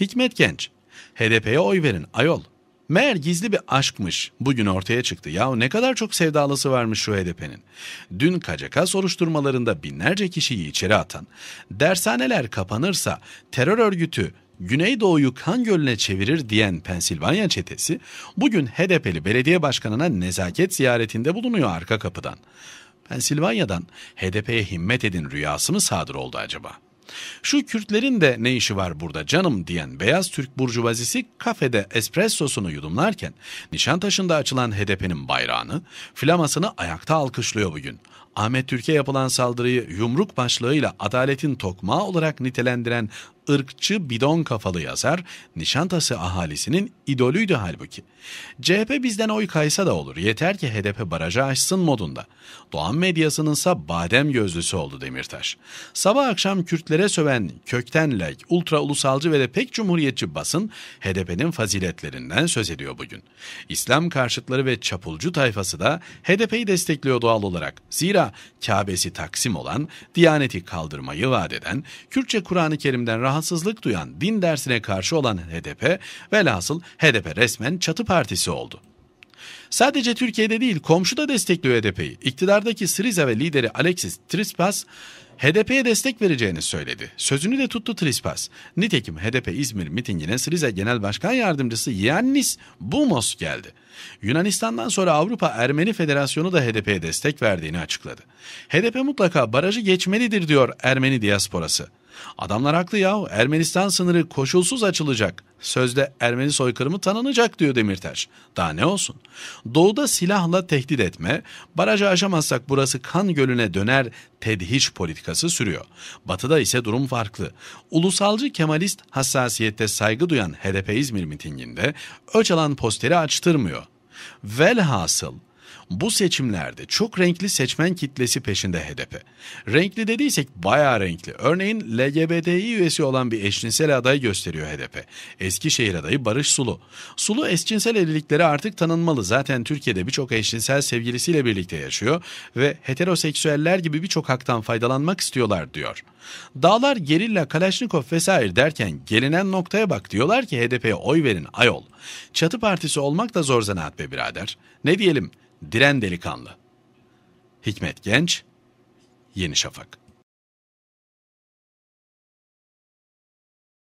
Hikmet Genç, HDP'ye oy verin ayol. Meğer gizli bir aşkmış. Bugün ortaya çıktı. Ya ne kadar çok sevdalısı varmış şu HDP'nin. Dün KCK soruşturmalarında binlerce kişiyi içeri atan, dershaneler kapanırsa terör örgütü Güneydoğu'yu kan gölüne çevirir diyen Pensilvanya çetesi bugün HDP'li belediye başkanına nezaket ziyaretinde bulunuyor arka kapıdan. Pensilvanya'dan HDP'ye himmet edin rüyası mı sadır oldu acaba?'' Şu Kürtlerin de ne işi var burada canım diyen beyaz Türk burjuvazisi kafede espressosunu yudumlarken Nişantaşı'nda açılan HDP'nin bayrağını, flamasını ayakta alkışlıyor bugün. Ahmet Türkiye yapılan saldırıyı yumruk başlığıyla adaletin tokmağı olarak nitelendiren ırkçı bidon kafalı yazar Nişantası ahalisinin idolüydü halbuki. CHP bizden oy kaysa da olur yeter ki HDP barajı aşsın modunda. Doğan medyasınınsa badem gözlüsü oldu Demirtaş. Sabah akşam Kürtlere söven kökten layık, ultra ulusalcı ve de pek cumhuriyetçi basın HDP'nin faziletlerinden söz ediyor bugün. İslam karşıtları ve çapulcu tayfası da HDP'yi destekliyor doğal olarak. Zira Kabe'si taksim olan, Diyaneti kaldırmayı vaat eden, Kürtçe Kur'an-ı Kerim'den rahatsızlık duyan, din dersine karşı olan HDP, velhasıl HDP resmen çatı partisi oldu. Sadece Türkiye'de değil komşu da destekliyor HDP'yi. İktidardaki Syriza ve lideri Alexis Trispas HDP'ye destek vereceğini söyledi. Sözünü de tuttu Trispas. Nitekim HDP İzmir mitingine Syriza Genel Başkan Yardımcısı Yannis Bumos geldi. Yunanistan'dan sonra Avrupa Ermeni Federasyonu da HDP'ye destek verdiğini açıkladı. HDP mutlaka barajı geçmelidir diyor Ermeni diasporası. Adamlar haklı yahu Ermenistan sınırı koşulsuz açılacak. Sözde Ermeni soykırımı tanınacak diyor Demirtaş. Daha ne olsun? Doğuda silahla tehdit etme, barajı aşamazsak burası kan gölüne döner tedhiş politikası sürüyor. Batıda ise durum farklı. Ulusalcı Kemalist hassasiyette saygı duyan HDP İzmir mitinginde Öcalan posteri açtırmıyor. Velhasıl bu seçimlerde çok renkli seçmen kitlesi peşinde HDP. Renkli dediysek bayağı renkli. Örneğin LGBTİ üyesi olan bir eşcinsel aday gösteriyor HDP. Eskişehir adayı Barış Sulu. Sulu eşcinsel evlilikleri artık tanınmalı. Zaten Türkiye'de birçok eşcinsel sevgilisiyle birlikte yaşıyor ve heteroseksüeller gibi birçok haktan faydalanmak istiyorlar diyor. Dağlar gerilla Kalaşnikov vesaire derken gelinen noktaya bak diyorlar ki HDP'ye oy verin ayol. Çatı partisi olmak da zor zanaat be birader. Ne diyelim diren delikanlı. Hikmet Genç, Yeni Şafak